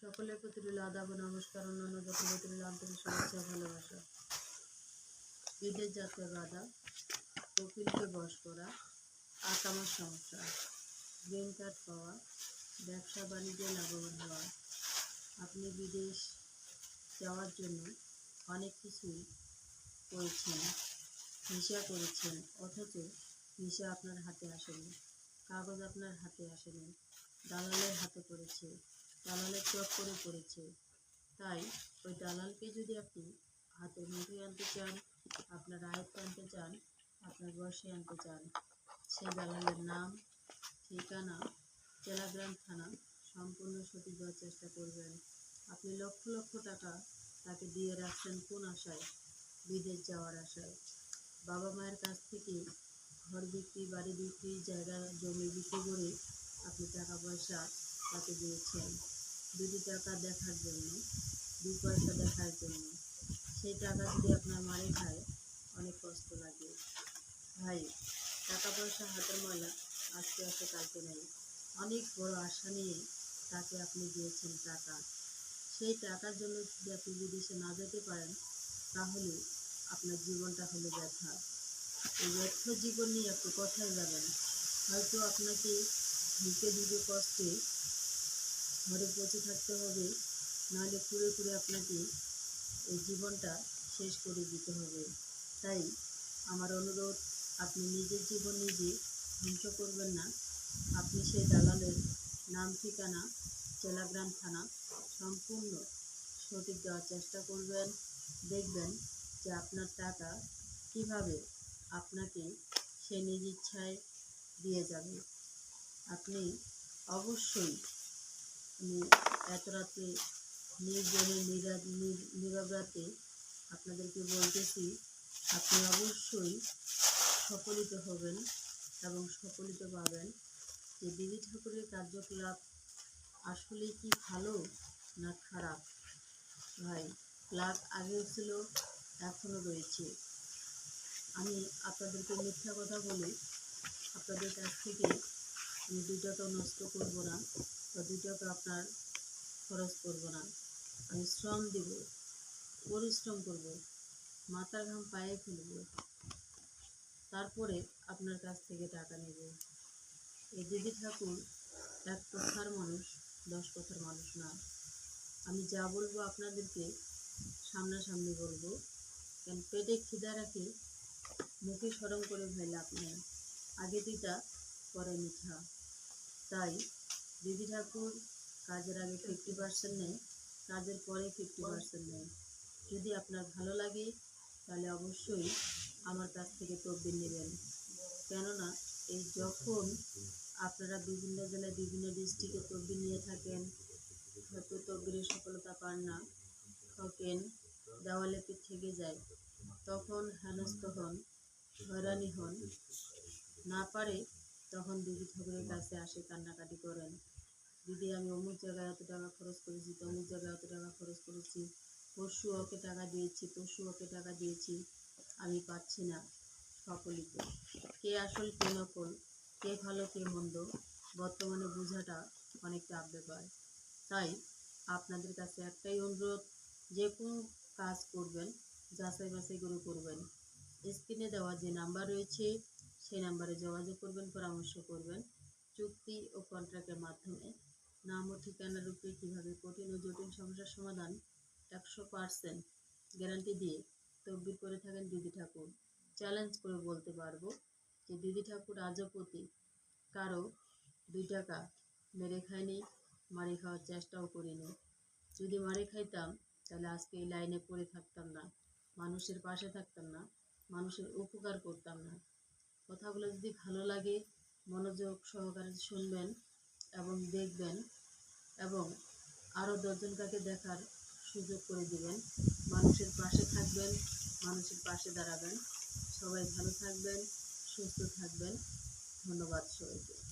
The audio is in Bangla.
সকলের প্রতি রইল আদাব নমস্কার, অন্যান্য জাতির প্রতি রইল আন্তরিক শুভেচ্ছা ভালোবাসা। ঈদের যাত্রা বাধা কপিলকে বশ করা আকামার সমস্যা গ্রিন কার্ড পাওয়া, ব্যবসা বাণিজ্যে লাভবান হওয়া। আপনি বিদেশ যাওয়ার জন্য অনেক কিছুই করেছেন, ভিসা করেছেন, অথচ ভিসা আপনার হাতে আসেনি, কাগজ আপনার হাতে আসেনি, দালালের হাতে পড়েছে দালালের চক্করে পড়েছে। তাই ওই দালালকে যদি আপনি হাতের মুঠোয় আনতে চান, আপনার আয়ত্ত আনতে চান, আপনার বসে আনতে চান সেই দালালের নাম, ঠিকানা, টেলাগ্রাম থানা সম্পূর্ণ সঠিক দেওয়ার চেষ্টা করবেন। আপনি লক্ষ লক্ষ টাকা তাকে দিয়ে রাখছেন কোন আশায়? বিদেশ যাওয়ার আশায়। বাবা মায়ের কাছ থেকে ঘর বিক্রি, বাড়ি বিক্রি, জায়গা, জমি বিক্রি করে আপনি টাকা পয়সা তাকে দিয়েছেন। দুটি টাকা দেখার জন্য দু পয়সা দেখার জন্য। সেই টাকা যদি আপনার মারে খায়, অনেক কষ্ট লাগে। ভাই, টাকা পয়সা হাতের ময়লা আজকে আসে কালকে নেই। অনেক বড় আশা নিয়ে তাকে আপনি দিয়েছেন টাকা। সেই টাকার জন্য যদি আপনি বিদেশে না যেতে পারেন, তাহলে আপনার জীবনটা হলো ব্যথা। এই ব্যর্থ জীবন নিয়ে আপনি কোথায় যাবেন? হয়তো আপনাকে ঢুকে ঢুকে কষ্টে ঘরে পৌঁছে থাকতে হবে। নাহলে পুড়ে পুড়ে আপনাকে এই জীবনটা শেষ করে দিতে হবে। তাই আমার অনুরোধ, আপনি নিজের জীবন নিজে ধ্বংস করবেন না। আপনি সেই দালালের নাম, ঠিকানা, চেলাগ্রাম থানা সম্পূর্ণ সঠিক দেওয়ার চেষ্টা করবেন। দেখবেন যে আপনার টাকা কীভাবে আপনাকে সে নিজ ইচ্ছায় দিয়ে যাবে। আপনি অবশ্যই এত রাতে নির্জনে নিরা- নি- নীরব রাতে আপনাদেরকে বলতেছি, আপনি অবশ্যই সফলিত হবেন এবং সফলিত পাবেন। যে দেবী ঠাকুরের কার্যকলাপ আসলে কি ভালো না খারাপ? ভাই ক্লাব আগেও ছিল, এখনও রয়েছে। আমি আপনাদেরকে মিথ্যা কথা বলি আপনাদের কাছ থেকে আমি দুই টাকা নষ্ট করব না। বা দুই টাকা আপনার খরচ করব না। আমি শ্রম দেব, পরিশ্রম করব, মাথার ঘাম পায়ে ফেলব, তারপরে আপনার কাছ থেকে টাকা নেব। এই দেবী ঠাকুর এক কথার মানুষ, দশ কথার মানুষ না। আমি যা বলব আপনাদেরকে সামনাসামনি বলব। কারণ পেটে খিদা রাখে, মুখে স্মরণ করে ভাই লাভ আগে দিটা পরে মিঠা। তাই দিদি ঠাকুর কাজের আগে ফিফটি পার্সেন্ট নেয়, কাজের পরে ফিফটি পার্সেন্ট নেয়। যদি আপনার ভালো লাগে, তাহলে অবশ্যই আমার কাছ থেকে তদবির নেবেন। কেননা, এই যখন আপনারা বিভিন্ন জেলায়, বিভিন্ন ডিস্ট্রিক্টে তদবির নিয়ে থাকেন, হয়তো তদবিরের সফলতা পান না ঠকেন দেওয়ালে থেকে যায়, তখন হেনস্থ হন, হয়রানি হন, না পারে তখন দিদি ঠাকুরের কাছে আসে কান্নাকাটি করেন। দিদি আমি অমুক জায়গায় এত টাকা খরচ করেছি তমুক জায়গায় এত টাকা খরচ করেছি পরশু ওকে টাকা দিয়েছি পরশু ওকে টাকা দিয়েছি আমি পাচ্ছি না সকলিত কে আসল কে নকল কে ভালো কে মন্দ বর্তমানে বোঝাটা অনেক চাপ ব্যাপার। তাই আপনাদের কাছে একটাই অনুরোধ যে কোনো কাজ করবেন যাচাই বাছাই করে করবেন। স্ক্রিনে দেওয়া যে নাম্বার রয়েছে সেই নাম্বারে যোগাযোগ করবেন, পরামর্শ করবেন। চুক্তি ও কন্ট্রাক্টের মাধ্যমে নাম ও ঠিকানার উপরে কীভাবে কঠিন ও জটিল সমস্যার সমাধান একশো পার্সেন্ট গ্যারান্টি দিয়ে তকবির করে থাকেন দিদি ঠাকুর। চ্যালেঞ্জ করে বলতে পারব যে দিদি ঠাকুর আজও প্রতি কারও দুই টাকা মেরে খায়নি, মারি খাওয়ার চেষ্টাও করিনি। যদি মারি খাইতাম, তাহলে আজকে এই লাইনে পড়ে থাকতাম না, মানুষের পাশে থাকতাম না, মানুষের উপকার করতাম না। কথাগুলো যদি ভালো লাগে, মনোযোগ সহকারে শুনবেন এবং দেখবেন এবং আরও দশজন কাকে দেখার সুযোগ করে দিবেন। মানুষের পাশে থাকবেন, মানুষের পাশে দাঁড়াবেন। সবাই ভালো থাকবেন, সুস্থ থাকবেন। ধন্যবাদ সবাইকে।